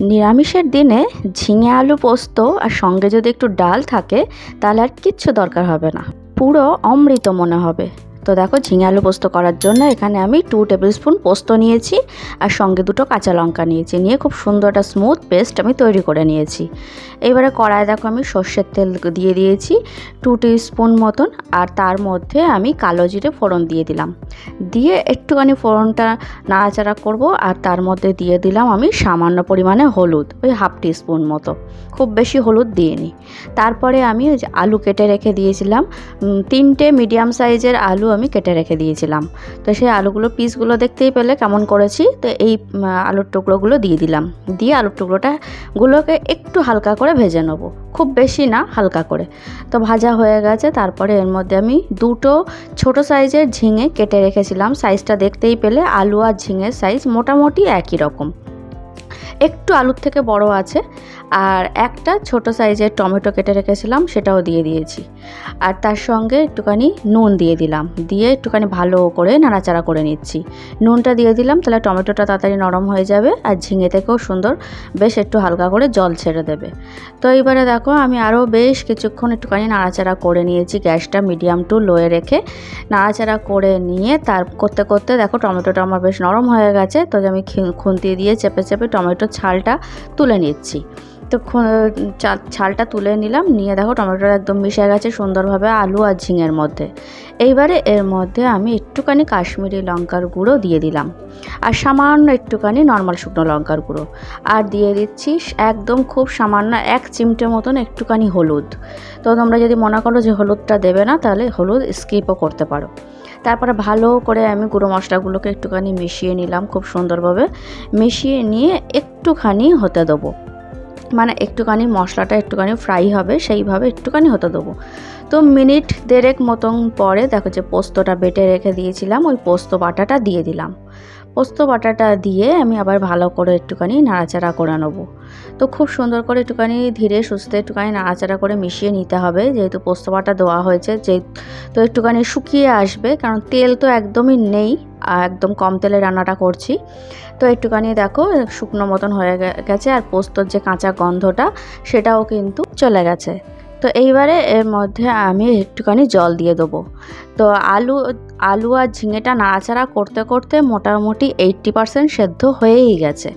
নিরামিষের দিনে ঝিঙে আলু পোস্ত আর সঙ্গে যদি একটু ডাল থাকে, তাহলে আর কিচ্ছু দরকার হবে না। পুরো অমৃত মনে হবে। তো দেখো ঝিঙে আলু পোস্ত করার জন্য এখানে আমি টু টেবিল স্পুন পোস্ত নিয়েছি আর সঙ্গে দুটো কাঁচা লঙ্কা নিয়েছি। নিয়ে খুব সুন্দর একটা স্মুথ পেস্ট আমি তৈরি করে নিয়েছি। এবারে কড়ায় দেখো আমি সর্ষের তেল দিয়ে দিয়েছি টু স্পুন মতন আর তার মধ্যে আমি কালো জিরে ফোড়ন দিয়ে দিলাম। দিয়ে একটুখানি ফোড়নটা নাড়াচাড়া করব আর তার মধ্যে দিয়ে দিলাম আমি সামান্য পরিমাণে হলুদ, ওই হাফ স্পুন মতো। খুব বেশি হলুদ দিইনি। তারপরে আমি আলু কেটে রেখে দিয়েছিলাম। তিনটে মিডিয়াম সাইজের আলু আমি কেটে রেখে দিয়েছিলাম। তো সেই আলুগুলো পিসগুলো দেখতেই পেলে কেমন করেছি। তো এই আলুর টুকরোগুলো দিয়ে দিলাম। দিয়ে আলুর টুকরোটা গুলোকে একটু হালকা করে ভেজে নেব। খুব বেশি না, হালকা করে। তো ভাজা হয়ে গেছে। তারপরে এর মধ্যে আমি দুটো ছোট সাইজের ঝিঙে কেটে রেখেছিলাম। সাইজটা দেখতেই পেলে আলু আর ঝিঙের সাইজ মোটামুটি একই রকম। একটু আলুর থেকে বড় আছে, আর একটা ছোট সাইজের টমেটো কেটে রেখেছিলাম, সেটাও দিয়ে দিয়েছি। আর তার সঙ্গে একটুখানি নুন দিয়ে দিলাম, দিয়ে একটুখানি ভালো করে নাড়াচাড়া করে নিচ্ছি। নুনটা দিয়ে দিলাম, তাহলে টমেটোটা তাড়াতাড়ি নরম হয়ে যাবে, আর ঝিঙে থেকেও সুন্দর বেশ একটু হালকা করে জল ছেড়ে দেবে। তো এবারে দেখো, আমি আরও বেশ কিছুক্ষণ একটুখানি নাড়াচাড়া করে নিয়েছি, গ্যাসটা মিডিয়াম টু লোয়ে রেখে। নাড়াচাড়া করে নিয়ে তার, করতে করতে দেখো টমেটোটা আমার বেশ নরম হয়ে গেছে, তো আমি খুন্তি দিয়ে চেপে চেপে টমেটোর ছালটা তুলে নিচ্ছি। তো ছালটা তুলে নিলাম, নিয়ে দেখো টমেটোটা একদম মিশে গেছে সুন্দরভাবে আলু আর ঝিঙের মধ্যে। এইবারে এর মধ্যে আমি একটুখানি কাশ্মীরি লঙ্কার গুঁড়ো দিয়ে দিলাম। আর সামান্য একটুখানি নর্মাল শুকনো লঙ্কার গুঁড়ো। আর দিয়ে দিচ্ছি একদম খুব সামান্য এক চিমটে মতন একটুখানি হলুদ। তো তোমরা যদি মনে করো যে হলুদটা দেবে না, তাহলে হলুদ স্কিপও করতে পারো। তারপরে ভালো করে আমি গুঁড়ো মশলাগুলোকে একটুখানি মিশিয়ে নিলাম খুব সুন্দরভাবে। মিশিয়ে নিয়ে একটুখানি হতে দেবো। মানে একটুখানি মশলাটা একটুখানি ফ্রাই হবে, সেইভাবে একটুখানি হতে দেবো। তো মিনিট দেড়েক মতন পরে দেখো যে পোস্তটা বেটে রেখে দিয়েছিলাম, ওই পোস্ত বাটাটা দিয়ে দিলাম। পোস্ত বাটাটা দিয়ে আমি আবার ভালো করে একটুখানি নাড়াচাড়া করে নেব। তো খুব সুন্দর করে একটুখানি ধীরে সুস্থে একটুখানি নাড়াচাড়া করে মিশিয়ে নিতে হবে। যেহেতু পোস্ত বাটা দেওয়া হয়েছে যে তো একটুখানি শুকিয়ে আসবে, কারণ তেল তো একদমই নেই একদম কম তেলে রান্নাটা করছি। তো একটুখানি দেখো, শুকনো মতন হয়ে গেছে, আর পোস্তর যে কাঁচা গন্ধটা, সেটাও কিন্তু চলে গেছে। তো এইবারে এর মধ্যে আমি একটুখানি জল দিয়ে দেবো। তো আলু আলু আর ঝিঙেটা নাড়াচাড়া করতে করতে মোটামুটি এইট্টি পারসেন্ট সেদ্ধ হয়েই গেছে।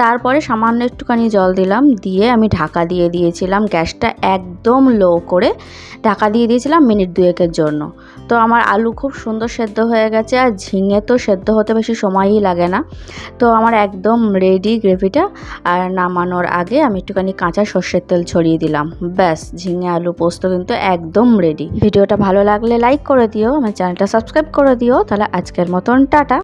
তারপরে সামান্য একটুখানি জল দিলাম, দিয়ে আমি ঢাকা দিয়ে দিয়েছিলাম গ্যাসটা একদম লো করে। ঢাকা দিয়ে দিয়েছিলাম মিনিট দুয়েকের জন্য। তো আমার আলু খুব সুন্দর সেদ্ধ হয়ে গেছে, আর ঝিঙে তো সেদ্ধ হতে বেশি সময়ই লাগে না। তো আমার একদম রেডি গ্রেভিটা, আর নামানোর আগে আমি একটুখানি কাঁচা সর্ষের তেল ছড়িয়ে দিলাম। ব্যাস ঝিঙে আলু পোস্ত কিন্তু একদম রেডি ভিডিওটা ভালো লাগলে লাইক করে দিও, আমার চ্যানেলটা সাবস্ক্রাইব করে দিও, তাহলে আজকের মতন টাটা।